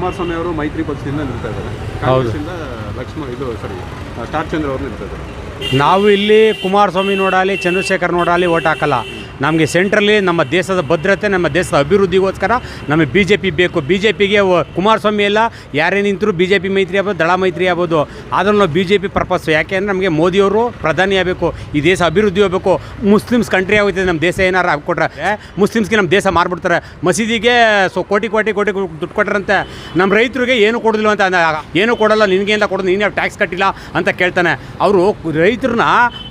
ಕುಮಾರಸ್ವಾಮಿ ಅವರು ಮೈತ್ರಿ ಪಕ್ಷದಿಂದ ನಿಲ್ತಾ ಇದ್ದಾರೆ. ಕಾಂಗ್ರೆಸ್ಸಿಂದ ಲಕ್ಷ್ಮಣ ಇದು ಸಾರಿ ಸ್ಟಾರ್ ಚಂದ್ರ ಅವರು ನಿಲ್ತಾ ಇದ್ದಾರೆ. ನಾವು ಇಲ್ಲಿ ಕುಮಾರಸ್ವಾಮಿ ನೋಡಾಲಿ ಚಂದ್ರಶೇಖರ್ ನೋಡಾಲಿ ಓಟ್ ಹಾಕಲ್ಲ. ನಮಗೆ ಸೆಂಟ್ರಲ್ಲಿ ನಮ್ಮ ದೇಶದ ಭದ್ರತೆ, ನಮ್ಮ ದೇಶದ ಅಭಿವೃದ್ಧಿಗೋಸ್ಕರ ನಮಗೆ ಬಿ ಜೆ ಪಿ ಬೇಕು. ಬಿ ಜೆ ಪಿಗೆ ಕುಮಾರಸ್ವಾಮಿ ಎಲ್ಲ ಯಾರೇ ನಿಂತರೂ ಬಿ ಜೆ ಪಿ ಮೈತ್ರಿ ಆಗ್ಬೋದು, ದಳ ಮೈತ್ರಿ ಆಗ್ಬೋದು. ಆದರೂ ನಾವು ಬಿ ಜೆ ಪಿ ಪರ್ಪಸ್ ಯಾಕೆಂದರೆ ನಮಗೆ ಮೋದಿಯವರು ಪ್ರಧಾನಿ ಆಗಬೇಕು, ಈ ದೇಶ ಅಭಿವೃದ್ಧಿ ಆಗಬೇಕು. ಮುಸ್ಲಿಮ್ಸ್ ಕಂಟ್ರಿ ಆಗುತ್ತೆ ನಮ್ಮ ದೇಶ ಏನಾರು ಹಾಕ್ಕೊಟ್ರೆ ಮುಸ್ಲಿಮ್ಸ್ಗೆ ನಮ್ಮ ದೇಶ ಮಾರ್ಬಿಡ್ತಾರೆ. ಮಸೀದಿಗೆ ಸೊ ಕೋಟಿ ಕೋಟಿ ಕೋಟಿ ದುಡ್ಡು ಕೊಟ್ಟರಂತೆ ನಮ್ಮ ರೈತರಿಗೆ ಏನು ಕೊಡೋದಿಲ್ಲ ಅಂತ ಏನು ಕೊಡಲ್ಲ ನಿನಗೆ ಅಂತ ಕೊಡೋದು ಯಾವ ಟ್ಯಾಕ್ಸ್ ಕಟ್ಟಿಲ್ಲ ಅಂತ ಕೇಳ್ತಾನೆ. ಅವರು ರೈತರನ್ನ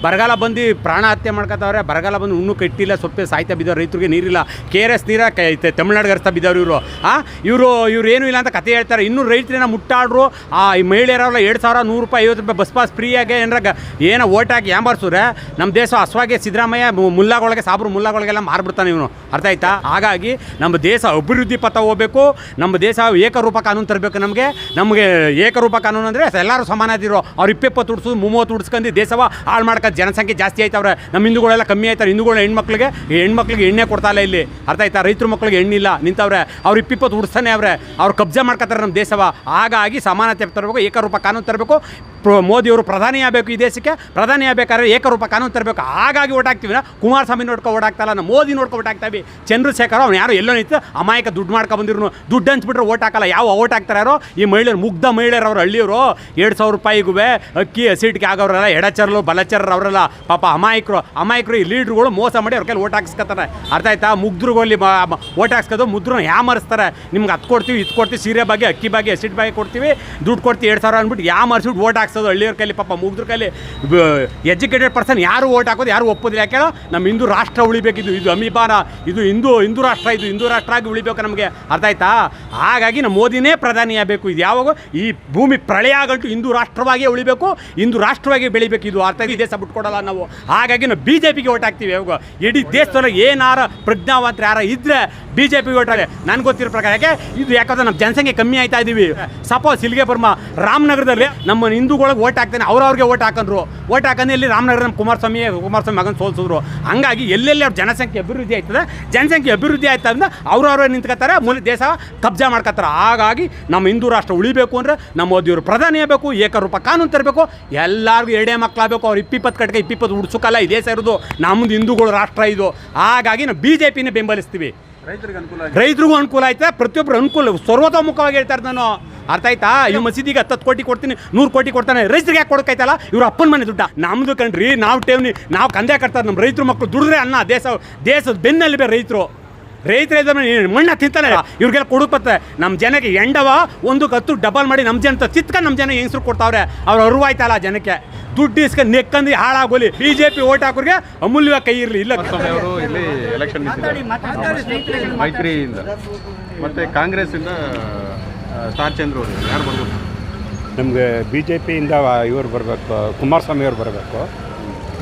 ಬರಗಾಲ ಬಂದು ಪ್ರಾಣ ಹತ್ಯೆ ಮಾಡ್ಕೊತಾವ್ರೆ, ಬರಗಾಲ ಬಂದು ಇನ್ನೂ ಕಟ್ಟಿಲ್ಲ ಸೊಪ್ಪೆ ಸಾಯ್ತಾ ಬಿದ್ದವ್ರು, ರೈತರಿಗೆ ನೀರಿಲ್ಲ. ಕೆ ಆರ್ ಎಸ್ ನೀರ ತಮಿಳ್ನಾಡಿಗೆ ಹರಿಸ್ತಾ ಬಿದ್ದವ್ರು ಇವರು. ಆ? ಇವರು, ಇವ್ರು ಏನೂ ಇಲ್ಲ ಅಂತ ಕತೆ ಹೇಳ್ತಾರೆ. ಇನ್ನೂ ರೈತರನ್ನ ಮುಟ್ಟಾಡ್ರು. ಆ ಮಹಿಳೆಯರಲ್ಲ ಎರಡು ಸಾವಿರ ನೂರು ರೂಪಾಯಿ, ಐವತ್ತು ರೂಪಾಯಿ ಬಸ್ ಪಾಸ್ ಫ್ರೀಯಾಗಿ ಏನಾರ ಏನೋ ಓಟ್ ಹಾಕಿ ಯಾಂಬರ್ಸಿದ್ರೆ ನಮ್ಮ ದೇಶ ಹಸ್ವಾಗೆ ಸಿದ್ದರಾಮಯ್ಯ ಮುಲ್ಲಾಗೊಳಗೆ ಸಾಬ್ರು ಮುಲ್ಲಾಗೊಳಗೆಲ್ಲ ಮಾರ್ಬಿಡ್ತಾನೆ ಇವನು. ಅರ್ಥ ಆಯ್ತಾ? ಹಾಗಾಗಿ ನಮ್ಮ ದೇಶ ಅಭಿವೃದ್ಧಿ ಪಥ ಹೋಗಬೇಕು. ನಮ್ಮ ದೇಶ ಏಕರೂಪ ಕಾನೂನು ತರಬೇಕು ನಮಗೆ. ನಮಗೆ ಏಕರೂಪ ಕಾನೂನು ಅಂದರೆ ಎಲ್ಲರೂ ಸಮಾನ ಇದ್ದಿರೋ ಅವ್ರು ಇಪ್ಪತ್ತು ಹುಡ್ಸು ಮೂವತ್ತು ಉಡ್ಸ್ಕೊಂಡು ದೇಶವ ಹಾಳು ಮಾಡ್ಕೊಂಡು ಜನಸಂಖ್ಯೆ ಜಾಸ್ತಿ ಆಯ್ತವ್ರೆ. ನಮ್ಮ ಹಿಂದೂಗಳೆಲ್ಲ ಕಮ್ಮಿ ಆಯ್ತಾರೆ. ಹಿಂದೂಗಳ ಹೆಣ್ಮಕ್ಳಿಗೆ ಹೆಣ್ಮಕ್ಳಿಗೆ ಎಣ್ಣೆ ಕೊಡ್ತಾ ಇಲ್ಲ ಇಲ್ಲಿ. ಅರ್ಥ ಆಯ್ತಾ? ರೈತರ ಮಕ್ಳಿಗೆ ಎಣ್ಣಿಲ್ಲ. ನಿಂತವ್ರೆ, ಅವ್ರು ಇಪ್ಪಿಪ್ಪತ್ತು ಉಡ್ಸ್ತಾನೆ ಅವ್ರೆ. ಅವ್ರು ಕಬ್ಜಾ ಮಾಡ್ಕೊತಾರೆ ನಮ್ಮ ದೇಶವ. ಹಾಗಾಗಿ ಸಮಾನತೆ ತರಬೇಕು, ಏಕರೂಪ ಕಾನೂನು ತರಬೇಕು. ಮೋದಿ ಮೋದಿಯವರು ಪ್ರಧಾನಿ ಆಗಬೇಕು ಈ ದೇಶಕ್ಕೆ. ಪ್ರಧಾನಿ ಆಗಬೇಕಾದ್ರೆ ಏಕರೂಪ ಕಾನೂನು ತರಬೇಕು. ಹಾಗಾಗಿ ಓಟ್ ಹಾಕ್ತೀವಿ ಕುಮಾರಸ್ವಾಮಿ ನೋಡ್ಕೊ ಓಟ್ ನಾವು ಮೋದಿ ನೋಡ್ಕೊ ಓಟ್ ಹಾಕ್ತಾವೆ ಚಂದ್ರಶೇಖರ್ ಅವ್ನು ಯಾರು ಎಲ್ಲೋ ನಿಂತು ಅಮಾಯಕ ದುಡ್ಡು ಮಾಡ್ಕೊ ಬಂದಿರು ದುಡ್ಡು ಹಂಚ್ಬಿಟ್ರೆ ಓಟ್ ಹಾಕಲ್ಲ. ಯಾವ ಓಟ್ ಹಾಕ್ತಾರೆ ಈ ಮಹಿಳೆಯರು, ಮುಗ್ಧ ಮಹಿಳೆಯರು ಅವ್ರು ಹಳ್ಳಿಯವರು. ಎರಡು ಸಾವಿರ ರೂಪಾಯಿಗೂ ಅಕ್ಕಿ ಹಸಿಟ್ಟಿಗೆ ಆಗೋರೆಲ್ಲ ಎಡಚರಲು, ಬಲಚರರು ಅವರಲ್ಲ ಪಾಪ ಅಮಾಯಕರು. ಅಮಾಯಕರು ಈ ಲೀಡ್ರುಗಳು ಮೋಸ ಮಾಡಿ ಅವ್ರ ಕೈಲಿ ಓಟ್ ಹಾಕ್ಸ್ಕೊತಾರೆ. ಅರ್ಥ ಆಯ್ತಾ? ಮುಗ್ಧರುಗೋಲಿ ಓಟ್ ಹಾಕ್ಸ್ಕೋದು ಮುದ್ರನ್ನ ಯಾಮರಿಸ್ತಾರೆ. ನಿಮ್ಗೆ ಹತ್ತು ಕೊಡ್ತೀವಿ, ಇದು ಕೊಡ್ತೀವಿ, ಸೀರೆ ಬಗ್ಗೆ ಅಕ್ಕಿ ಬಗ್ಗೆ ಹಸಿಟ್ ಬಗ್ಗೆ ಕೊಡ್ತೀವಿ. ದುಡ್ಡು ಕೊಡ್ತೀವಿ ಎರಡು ಸಾವಿರ ಅಂದ್ಬಿಟ್ಟು ಯಾಮರಿಸ್ಬಿಟ್ಟು ಓಟ್ ಹಾಕ್ಸೋದು ಹಳ್ಳಿಯವ್ರ ಕೈಲಿ. ಪಾಪ ಮುಗ್ದ್ರ ಕೈಲಿ ಎಜುಕೇಟೆಡ್ ಪರ್ಸನ್ ಯಾರು ಓಟ್ ಹಾಕೋದು, ಯಾರು ಒಪ್ಪೋದಿಲ್ಲ. ಯಾಕೆ ನಮ್ಮ ಹಿಂದೂ ರಾಷ್ಟ್ರ ಉಳಿಬೇಕಿದು. ಇದು ಅಮಿಪಾನ ಇದು ಹಿಂದೂ ಹಿಂದೂ ರಾಷ್ಟ್ರ, ಇದು ಹಿಂದೂ ರಾಷ್ಟ್ರ ಆಗಿ ಉಳಿಬೇಕು ನಮಗೆ. ಅರ್ಥ ಆಯ್ತಾ? ಹಾಗಾಗಿ ನಮ್ಮ ಮೋದಿನೇ ಪ್ರಧಾನಿ ಆಗಬೇಕು ಇದು ಯಾವಾಗ ಈ ಭೂಮಿ ಪ್ರಳಯ ಆಗಂಟು ಹಿಂದೂ ರಾಷ್ಟ್ರವಾಗಿಯೇ ಉಳಿಬೇಕು, ಹಿಂದೂ ರಾಷ್ಟ್ರವಾಗಿ ಬೆಳಿಬೇಕು. ಇದು ಅರ್ಥ ಇದೆ ಬಿಟ್ಕೊಡಲ್ಲ ನಾವು. ಹಾಗಾಗಿ ನಾವು ಬಿ ಜೆ ಪಿಗೆ ಓಟ್ ಹಾಕ್ತೀವಿ ಯಾವಾಗ. ಇಡೀ ದೇಶದಲ್ಲಿ ಏನಾರ ಪ್ರಜ್ಞಾವಂತರು ಯಾರ ಇದ್ರೆ ಬಿ ಜೆ ಪಿ ನನ್ಗೆ ಗೊತ್ತಿರೋ ಪ್ರಕಾರ ಯಾಕೆ? ಇದು ಯಾಕಂದ್ರೆ ನಮ್ಮ ಜನಸಂಖ್ಯೆ ಕಮ್ಮಿ ಆಯ್ತಾ ಇದೀವಿ. ಸಪೋಸ್ ಇಲ್ಲಿಗೆ ಬರ್ಮ, ರಾಮನಗರದಲ್ಲಿ ನಮ್ಮ ಹಿಂದೂಗಳಿಗೆ ಓಟ್ ಹಾಕ್ತಾನೆ, ಅವ್ರವ್ರಿಗೆ ಓಟ್ ಹಾಕಂದ್ರು. ಓಟ್ ಹಾಕಂದ್ರೆ ಇಲ್ಲಿ ರಾಮನಗರ ನಮ್ಮ ಕುಮಾರಸ್ವಾಮಿ ಕುಮಾರಸ್ವಾಮಿ ಮಗನ ಸೋಲ್ಸಿದ್ರು. ಹಂಗಾಗಿ ಎಲ್ಲೆಲ್ಲಿ ಅವ್ರ ಜನಸಂಖ್ಯೆ ಅಭಿವೃದ್ಧಿ ಆಯ್ತದೆ, ಜನಸಂಖ್ಯೆ ಅಭಿವೃದ್ಧಿ ಆಯ್ತಾ ಅಂದ್ರೆ ಅವ್ರವ್ರೆ ನಿಂತ್ಕೋತಾರೆ ಮೂಲ ದೇಶ ಕಬ್ಜಾ ಮಾಡ್ಕೋತಾರೆ ಹಾಗಾಗಿ ನಮ್ಮ ಹಿಂದೂ ರಾಷ್ಟ್ರ ಉಳಿಬೇಕು ಅಂದರೆ ನಮ್ಮ ಮೋದಿಯವರು ಪ್ರಧಾನಿ ಆಗಬೇಕು, ಏಕರೂಪ ಕಾನೂನು ತರಬೇಕು, ಎಲ್ಲರಿಗೂ ಎರಡೇ ಮಕ್ಕಳಾಗಬೇಕು ಅವ್ರು ಇಪ್ಪಿಪ್ಪತ್ತು ಕಟ್ಗೆ ಇಪ್ಪತ್ತು ಉಡ್ಸುಕಲ್ಲ ಈ ದೇಶ ಇರೋದು. ನಮ್ಮದು ಹಿಂದೂಗಳು ರಾಷ್ಟ್ರ ಇದು. ಹಾಗಾಗಿ ನಾವು ಬಿ ಜೆ ಪಿನ ಬೆಂಬಲಿಸ್ತೀವಿ. ರೈತರಿಗೆ ಅನುಕೂಲ ರೈತರಿಗೂ ಅನುಕೂಲ ಆಯ್ತಾ? ಪ್ರತಿಯೊಬ್ಬರು ಅನುಕೂಲ. ಸರ್ವತೋಮುಖವಾಗಿ ಹೇಳ್ತಾರೆ ನಾನು. ಅರ್ಥ ಆಯ್ತಾ? ಇವ್ ಮಸೀದಿಗೆ ಹತ್ತತ್ತು ಕೋಟಿ ಕೊಡ್ತೀನಿ ನೂರು ಕೋಟಿ ಕೊಡ್ತಾನೆ. ರೈತರಿಗೆ ಯಾಕೆ ಕೊಡೋಕಾಯ್ತಲ್ಲ ಇವ್ರ ಅಪ್ಪನ ಮನೆ ದುಡ್ಡ. ನಮ್ದು ಕಣ್ರಿ ನಾವು ಟೇವ್ನಿ ನಾವು ಕಂದೆ ಕಟ್ತಾರೆ. ನಮ್ಮ ರೈತರು ಮಕ್ಕಳು ದುಡಿದ್ರೆ ಅನ್ನ ದೇಶ ದೇಶದ ಬೆನ್ನಲ್ಲಿ ಬೇರೆ ರೈತರು. ರೈತರ ಮಣ್ಣ ತಿಂತಾನೆ? ಇವ್ರಿಗೆಲ್ಲ ಕೊಡುಪತ್ತೆ ನಮ್ಮ ಜನಕ್ಕೆ ಎಂಡವ ಒಂದು ಕತ್ತು ಡಬಲ್ ಮಾಡಿ ನಮ್ಮ ಜನ ಚಿತ್ಕೊಂಡು ನಮ್ಮ ಜನ ಹೆಂಗಸ್ರು ಕೊಡ್ತಾವ್ರೆ? ಅವ್ರು ಅರಿವಾಯ್ತಲ್ಲ ಜನಕ್ಕೆ. ದುಡ್ಡು ಇಸ್ಕೊಂಡು ನೆಕ್ಕಂದು ಹಾಳಾಗೋಲಿ. ಬಿ ಜೆ ಪಿ ಓಟ್ ಹಾಕೋರಿಗೆ ಅಮೂಲ್ಯವಾಗಿ ಕೈ ಇರಲಿ. ಇಲ್ಲ. ಇಲ್ಲಿ ಎಲೆಕ್ಷನ್ ಮೈತ್ರಿಯಿಂದ. ಮತ್ತೆ ಕಾಂಗ್ರೆಸ್ಸಿಂದ ಇಂದ ಸ್ಟಾರ್ ಚಂದ್ರ ಅವರು ಯಾರು ಬರ್ಬೋದು? ನಮಗೆ ಬಿ ಜೆ ಪಿಯಿಂದ ಇವ್ರು ಬರಬೇಕು ಕುಮಾರಸ್ವಾಮಿ ಅವ್ರು ಬರಬೇಕು.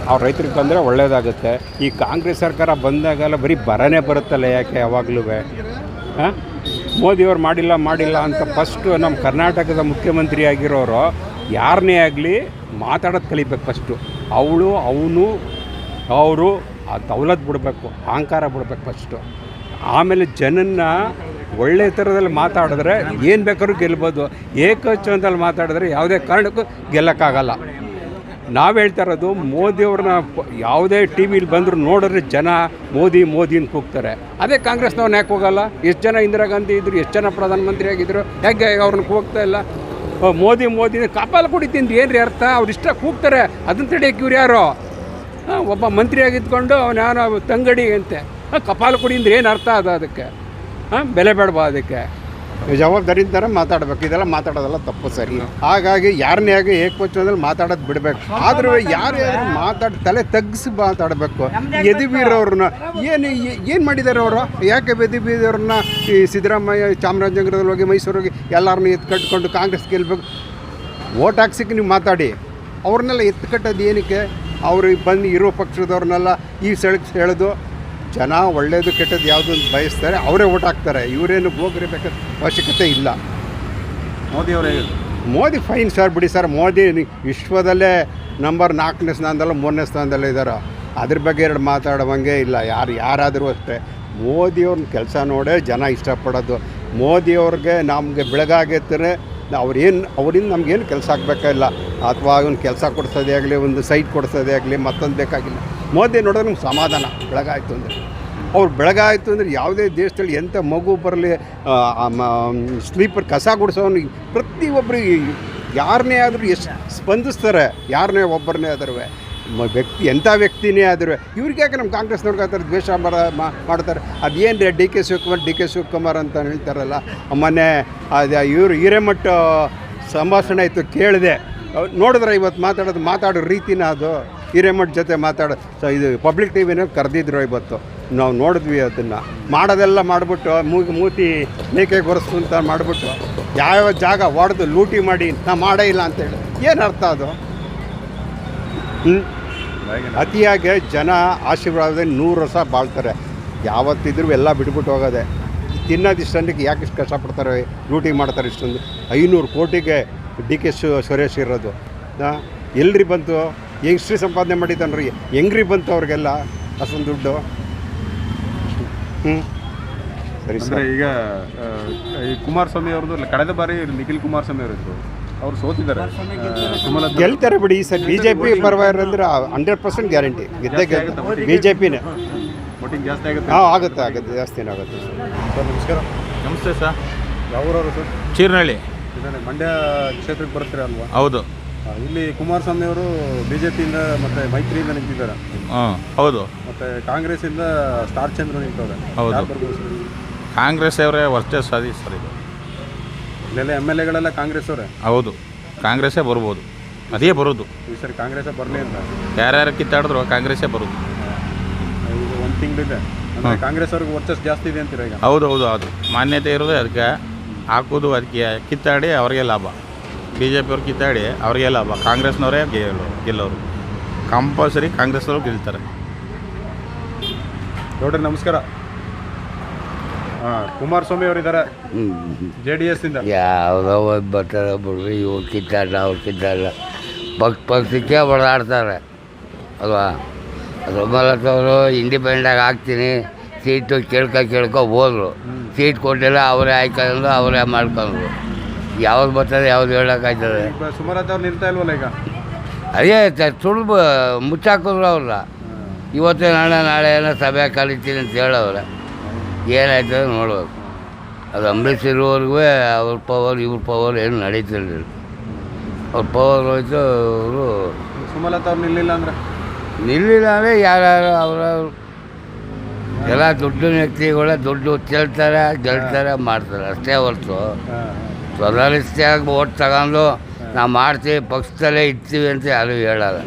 ಅವ್ರು ರೈತರಿಗೆ ಬಂದರೆ ಒಳ್ಳೇದಾಗುತ್ತೆ. ಈ ಕಾಂಗ್ರೆಸ್ ಸರ್ಕಾರ ಬಂದಾಗೆಲ್ಲ ಬರೀ ಬರನೇ ಬರುತ್ತಲ್ಲ ಯಾಕೆ ಯಾವಾಗಲೂ? ಹಾಂ? ಮೋದಿಯವ್ರು ಮಾಡಿಲ್ಲ ಮಾಡಿಲ್ಲ ಅಂತ ಫಸ್ಟು ನಮ್ಮ ಕರ್ನಾಟಕದ ಮುಖ್ಯಮಂತ್ರಿ ಆಗಿರೋರು ಯಾರನ್ನೇ ಆಗಲಿ ಮಾತಾಡೋದು ಕಲಿಬೇಕು ಫಸ್ಟು ಅವಳು, ಅವನು, ಅವರು ಆ ದೌಲತ್ ಬಿಡಬೇಕು, ಅಹಂಕಾರ ಬಿಡಬೇಕು ಫಸ್ಟು ಆಮೇಲೆ ಜನನ್ನ ಒಳ್ಳೆ ಥರದಲ್ಲಿ ಮಾತಾಡಿದ್ರೆ ಏನು ಬೇಕಾದ್ರೂ ಗೆಲ್ಬೋದು. ಏಕವಚನದಲ್ಲಿ ಮಾತಾಡಿದ್ರೆ ಯಾವುದೇ ಕಾರಣಕ್ಕೂ ಗೆಲ್ಲಕ್ಕಾಗಲ್ಲ. ನಾವು ಹೇಳ್ತಾ ಇರೋದು ಮೋದಿಯವ್ರನ್ನ ಯಾವುದೇ ಟಿ ವಿಲಿ ಬಂದರೂ ನೋಡಿದ್ರೆ ಜನ ಮೋದಿ ಮೋದಿ ಅಂತ ಕೂಗ್ತಾರೆ. ಅದೇ ಕಾಂಗ್ರೆಸ್ನವ್ರನ್ನ ಯಾಕೆ ಹೋಗಲ್ಲ? ಎಷ್ಟು ಜನ ಇಂದಿರಾ ಗಾಂಧಿ ಇದ್ರು, ಎಷ್ಟು ಜನ ಪ್ರಧಾನಮಂತ್ರಿ ಆಗಿದ್ದರು ಹೇಗೆ ಅವ್ರನ್ನ ಕೂಗ್ತಾ ಇಲ್ಲ? ಮೋದಿ ಮೋದಿ ಕಪಾಲ ಕುಡಿತೀನಿ ಏನು ರೀ ಅರ್ಥ? ಅವ್ರು ಇಷ್ಟ ಕೂಗ್ತಾರೆ. ಅದನ್ನ ತಡೆಯಕ್ಕೆ ಇವ್ರು ಯಾರು? ಒಬ್ಬ ಮಂತ್ರಿ ಆಗಿದ್ಕೊಂಡು ಅವನು ಯಾರೋ ತಂಗಡಿ ಅಂತೆ. ಕಪಾಲು ಕಪಾಲ ಕುಡಿ ಅಂದ್ರೆ ಏನು ಅರ್ಥ ಅದು ಅದಕ್ಕೆ? ಹಾಂ, ಬೆಲೆ ಬೇಡವಾ ಅದಕ್ಕೆ? ಜವಾಬ್ದಾರಿಯಿಂದನೇ ಮಾತಾಡ್ಬೇಕು. ಇದೆಲ್ಲ ಮಾತಾಡೋದೆಲ್ಲ ತಪ್ಪು ಸರಿ. ಹಾಗಾಗಿ ಯಾರನ್ನೇ ಆಗಿ ಏಕವಚನದಲ್ಲಿ ಮಾತಾಡೋದು ಬಿಡಬೇಕು. ಆದರೂ ಯಾರೇ ಮಾತಾಡಿ ತಲೆ ತಗ್ಗಿಸಿ ಮಾತಾಡಬೇಕು. ಎದಿಬೀರವ್ರನ್ನ ಏನು ಏನು ಮಾಡಿದ್ದಾರೆ ಅವರು? ಯಾಕೆ ಎದಿಬೀರವ್ರನ್ನ ಈ ಸಿದ್ದರಾಮಯ್ಯ ಚಾಮರಾಜನಗರದಲ್ಲಿ ಹೋಗಿ ಮೈಸೂರು ಹೋಗಿ ಎಲ್ಲರನ್ನೂ ಎತ್ತು ಕಟ್ಕೊಂಡು ಕಾಂಗ್ರೆಸ್ ಗೆಲ್ಬೇಕು? ಓಟ್ ಹಾಕ್ಸಿಕ್ಕೆ ನೀವು ಮಾತಾಡಿ. ಅವ್ರನ್ನೆಲ್ಲ ಎತ್ತು ಕಟ್ಟೋದು ಏನಕ್ಕೆ? ಅವರು ಬಂದು ಇರೋ ಪಕ್ಷದವ್ರನ್ನೆಲ್ಲ ಈ ಸೆಳೆದು ಜನ ಒಳ್ಳೆಯದು ಕೆಟ್ಟದ್ದು ಯಾವುದು ಅಂತ ಬಯಸ್ತಾರೆ ಅವರೇ ಓಟ್ ಹಾಕ್ತಾರೆ. ಇವರೇನು ಹೋಗಿರಬೇಕಾದ ಅವಶ್ಯಕತೆ ಇಲ್ಲ. ಮೋದಿ ಅವರೇ ಮೋದಿ ಫೈನ್ ಸರ್ ಬಿಡಿ ಸರ್. ಮೋದಿ ವಿಶ್ವದಲ್ಲೇ ನಂಬರ್ ನಾಲ್ಕನೇ ಸ್ಥಾನದಲ್ಲ ಮೂರನೇ ಸ್ಥಾನದಲ್ಲೇ ಇದ್ದಾರೆ ಅದ್ರ ಬಗ್ಗೆ ಎರಡು ಮಾತಾಡುವಂಗೆ ಇಲ್ಲ. ಯಾರು ಯಾರಾದರೂ ಅಷ್ಟೇ. ಮೋದಿಯವ್ರನ್ನ ಕೆಲಸ ನೋಡೇ ಜನ ಇಷ್ಟಪಡೋದು. ಮೋದಿಯವ್ರಿಗೆ ನಮಗೆ ಬೆಳಗಾಗೈತಾರೆ ಅವ್ರೇನು ಅವರಿಂದ ನಮಗೇನು ಕೆಲಸ ಆಗಬೇಕಾಗಿಲ್ಲ ಅಥವಾ ಒಂದು ಕೆಲಸ ಕೊಡಿಸೋದೇ ಆಗಲಿ ಒಂದು ಸೈಟ್ ಕೊಡಿಸೋದೇ ಆಗಲಿ ಮತ್ತೊಂದು ಬೇಕಾಗಿಲ್ಲ. ಮೋದಿ ನೋಡಿದ್ರೆ ನಮ್ಗೆ ಸಮಾಧಾನ. ಬೆಳಗಾಯಿತು ಅಂದರೆ. ಅವ್ರು ಬೆಳಗಾಯಿತು ಅಂದರೆ ಯಾವುದೇ ದೇಶದಲ್ಲಿ ಎಂಥ ಮಗು ಬರಲಿ ಸ್ಲೀಪರ್ ಕಸ ಗುಡಿಸೋನಿಗೆ ಪ್ರತಿಯೊಬ್ಬರಿಗೆ ಯಾರನ್ನೇ ಆದರೂ ಎಷ್ಟು ಸ್ಪಂದಿಸ್ತಾರೆ ಯಾರನ್ನೇ ಒಬ್ಬರನ್ನೇ ಆದರೂ ವ್ಯಕ್ತಿ ಎಂಥ ವ್ಯಕ್ತಿನೇ ಆದರೂ ಇವ್ರಿಗೆ ಯಾಕೆ ನಮ್ಮ ಕಾಂಗ್ರೆಸ್ ಆ ಥರ ದ್ವೇಷ ಮಾಡ್ತಾರೆ? ಅದೇನು ರೀ D K Shivakumar, D K Shivakumar ಅಂತ ಹೇಳ್ತಾರಲ್ಲ ಮೊನ್ನೆ ಅದು ಇವರು ಹಿರೇಮಠ ಸಂಭಾಷಣೆ ಆಯಿತು ಕೇಳಿದೆ. ನೋಡಿದ್ರೆ ಇವತ್ತು ಮಾತಾಡೋದು ಮಾತಾಡೋ ರೀತಿನ ಅದು. ಹಿರೇಮಠ ಜೊತೆ ಮಾತಾಡೋ, ಸೊ ಇದು ಪಬ್ಲಿಕ್ ಟಿ ವಿನ ಕರೆದಿದ್ರು ಇವತ್ತು. ನಾವು ನೋಡಿದ್ವಿ ಅದನ್ನು. ಮಾಡೋದೆಲ್ಲ ಮಾಡಿಬಿಟ್ಟು ಮೂಗಿ, ಮೂತಿ ಮೇಕೆ ಅಂತ ಮಾಡಿಬಿಟ್ಟು ಯಾವ್ಯಾವ ಜಾಗ ಹೊಡೆದು ಲೂಟಿ ಮಾಡಿ ನಾ ಮಾಡೇ ಇಲ್ಲ ಅಂತೇಳಿ ಏನು ಅರ್ಥ ಅದು? ಅತಿಯಾಗಿ ಜನ ಆಶೀರ್ವಾದದಲ್ಲಿ ನೂರು ವರ್ಷ ಬಾಳ್ತಾರೆ. ಯಾವತ್ತಿದ್ರೂ ಎಲ್ಲ ಬಿಟ್ಬಿಟ್ಟು ಹೋಗೋದೆ. ತಿನ್ನೋದು ಇಷ್ಟೊಂದಕ್ಕೆ ಯಾಕೆ ಇಷ್ಟು ಕಷ್ಟಪಡ್ತಾರೆ? ಲೂಟಿ ಮಾಡ್ತಾರೆ ಇಷ್ಟೊಂದು. ಐನೂರು ಕೋಟಿಗೆ ಡಿ ಕೆ ಶು ಸುರೇಶ್ ಇರೋದು. ಎಲ್ರಿ ಬಂತು ಹೆಂಗ್ಸ್ರಿ ಸಂಪಾದನೆ ಮಾಡಿದ್ದಾನ್ರಿ ಹೆಂಗ್ರಿ ಬಂತು ಅವ್ರಿಗೆಲ್ಲ ಅಷ್ಟೊಂದು ದುಡ್ಡು. ಹ್ಞೂ ಸರಿ ಸರ್. ಈಗ ಈ ಕುಮಾರಸ್ವಾಮಿ ಅವ್ರದ್ದು ಕಳೆದ ಬಾರಿ ನಿಖಿಲ್ ಕುಮಾರಸ್ವಾಮಿ ಅವರಿದ್ರು ಅವ್ರು ಸೋತಿದ್ದಾರೆ. ಗೆಲ್ತಾರೆ ಬಿಡಿ ಈ ಸರ್. ಬಿ ಜೆ ಪಿ ಪರವಾಗಿರಂದ್ರೆ ಹಂಡ್ರೆಡ್ ಪರ್ಸೆಂಟ್ ಗ್ಯಾರಂಟಿ. ಗೆದ್ದೇ ಬಿ ಜೆ ಪಿನೇ ವೋಟಿಂಗ್. ಜಾಸ್ತಿ ಆಗುತ್ತೆ. ಹಾಂ ಆಗುತ್ತೆ ಆಗುತ್ತೆ. ಜಾಸ್ತಿನೇ ಆಗುತ್ತೆ ಸರ್. ಸರ್ ನಮಸ್ಕಾರ. ನಮಸ್ತೆ ಸರ್. ಯಾವೂರವರು ಸರ್? ಚೀರ್ನಳ್ಳಿ. ಇದಾನೆ ಮಂಡ್ಯ ಕ್ಷೇತ್ರಕ್ಕೆ ಬರ್ತೀರ ಅಲ್ವಾ? ಹೌದು. ಆ, ಇಲ್ಲಿ ಕುಮಾರಸ್ವಾಮಿ ಅವರು ಬಿ ಜೆ ಪಿಯಿಂದ ಮತ್ತು ಮೈತ್ರಿಯಿಂದ ನಿಂತಿದ್ದಾರೆ. ಹಾಂ ಹೌದು. ಕಾಂಗ್ರೆಸ್ ಇಂದ ಸ್ಟಾರ್ ಚಂದ್ರ ನಿಂತವ್ರೆ. ಹೌದು. ಯಾರು ಬರ್ಬೋದು ಸರ್ ಕಾಂಗ್ರೆಸ್ ಅವರೇ ವರ್ಚಸ್ ಸಾಧಿ ಸರ್ ಇದು. ಇಲ್ಲೆಲ್ಲ ಎಂ ಎಲ್ ಎಗಳೆಲ್ಲ ಕಾಂಗ್ರೆಸ್ ಅವರೇ. ಹೌದು. ಕಾಂಗ್ರೆಸ್ಸೇ ಬರ್ಬೋದು. ಅದೇ ಬರೋದು. ಈ ಸರಿ ಕಾಂಗ್ರೆಸ್ ಬರಲಿ ಅಂತ. ಯಾರ್ಯಾರು ಕಿತ್ತಾಡಿದ್ರು ಕಾಂಗ್ರೆಸ್ಸೇ ಬರೋದು. ಈಗ ಒಂದು ತಿಂಗಳಿದೆ. ಅಂದರೆ ಕಾಂಗ್ರೆಸ್ ಅವ್ರಿಗೆ ವರ್ಚಸ್ ಜಾಸ್ತಿ ಇದೆ ಅಂತೀರಾ ಈಗ? ಹೌದು ಹೌದು ಅದು ಮಾನ್ಯತೆ ಇರೋದೇ ಅದಕ್ಕೆ. ಹಾಕೋದು ಅದಕ್ಕೆ ಕಿತ್ತಾಡಿ ಅವ್ರಿಗೆ ಲಾಭ. ಬಿ ಜೆ ಪಿಯವ್ರು ಕಿತ್ತಾಡಿ ಅವ್ರಿಗೆ ಲಾಭ. ಕಾಂಗ್ರೆಸ್ನವರೇ ಗೆಲ್ಲೋರು ಗೆಲ್ಲೋರು. ಕಂಪಲ್ಸರಿ ಕಾಂಗ್ರೆಸ್ನವ್ರು ಗೆಲ್ತಾರೆ. ನೋಡ್ರಿ ನಮಸ್ಕಾರ. ಹಾಂ ಕುಮಾರಸ್ವಾಮಿ ಅವರಿದ್ದಾರೆ. ಜೆ ಡಿ ಎಸ್ ಇಂದ. ಯಾವುದೋ ಒಂದು ಬರ್ತಾರೆ ಬಿಡ್ರಿ ಇವ್ರು ಕಿತ್ತಾಡ ಅವ್ರು ಕಿತ್ತಾಡ ಪಕ್ಷ ಪಕ್ಷಕ್ಕೆ ಓಡಾಡ್ತಾರೆ. ಅಲ್ವಾ? ರಮಲತವರು ಇಂಡಿಪೆಂಡಾಗಿ ಹಾಕ್ತೀನಿ. ಸೀಟು ಕೇಳ್ಕೊ ಕೇಳ್ಕೊ ಹೋದ್ರು. ಸೀಟ್ ಕೊಟ್ಟಿಲ್ಲ ಅವರೇ ಆಯ್ಕೊಂಡು ಅವರೇ ಮಾಡ್ಕೊಂಡ್ರು ಯಾವ್ದು ಬರ್ತದೆ ಯಾವ್ದು ಹೇಳೋಕ್ಕಾಯ್ತದೆ. ಆಯ್ತದೆ ಸುಮಲತಾ ಅವ್ರು ನಿಲ್ತಾ ಇಲ್ವಲ್ಲ ಈಗ? ಅದೇ ತ- ಸುಳ್ಳು ಮುಚ್ಚಾಕಿದ್ರು ಅವ್ರ ಇವತ್ತು ನಾಳೆ ನಾಳೆ ಏನೋ ಸಭೆ ಕಲಿತೀನಿ ಅಂತ ಹೇಳೋವ್ರೆ. ಏನಾಯ್ತದೆ ನೋಡ್ಬೇಕು. ಅದು ಅಂಬರೀಷ್ ಇರೋವರೆಗೂ ಅವ್ರ ಪವರ್ ಇವ್ರ ಪವರ್ ಏನು ನಡೀತಿರ್ಲಿಲ್ಲ. ಅವ್ರ ಪವರ್ ಹೋಯ್ತು ಅವರು ಸುಮಲತಾ ಅವ್ರು ನಿಲ್ಲಿಲ್ಲ ಅಂದ್ರೆ? ನಿಲ್ಲಿಲ್ಲ ಅಂದರೆ ಯಾರ್ಯಾರು ಅವರ ಎಲ್ಲ ದೊಡ್ಡ ವ್ಯಕ್ತಿಗಳ ದುಡ್ಡು ಚೆಲ್ತಾರೆ ಗೆಲ್ತಾರೆ ಮಾಡ್ತಾರೆ. ಅಷ್ಟೇ ಹೊರತು. ಸ್ವದಲಿಸ್ತಿಯಾಗಿ ಓಟ್ ತಗೊಂಡು ನಾವು ಮಾಡ್ತೀವಿ ಪಕ್ಷದಲ್ಲೇ ಇರ್ತೀವಿ ಅಂತ ಯಾರೂ ಹೇಳಲ್ಲ.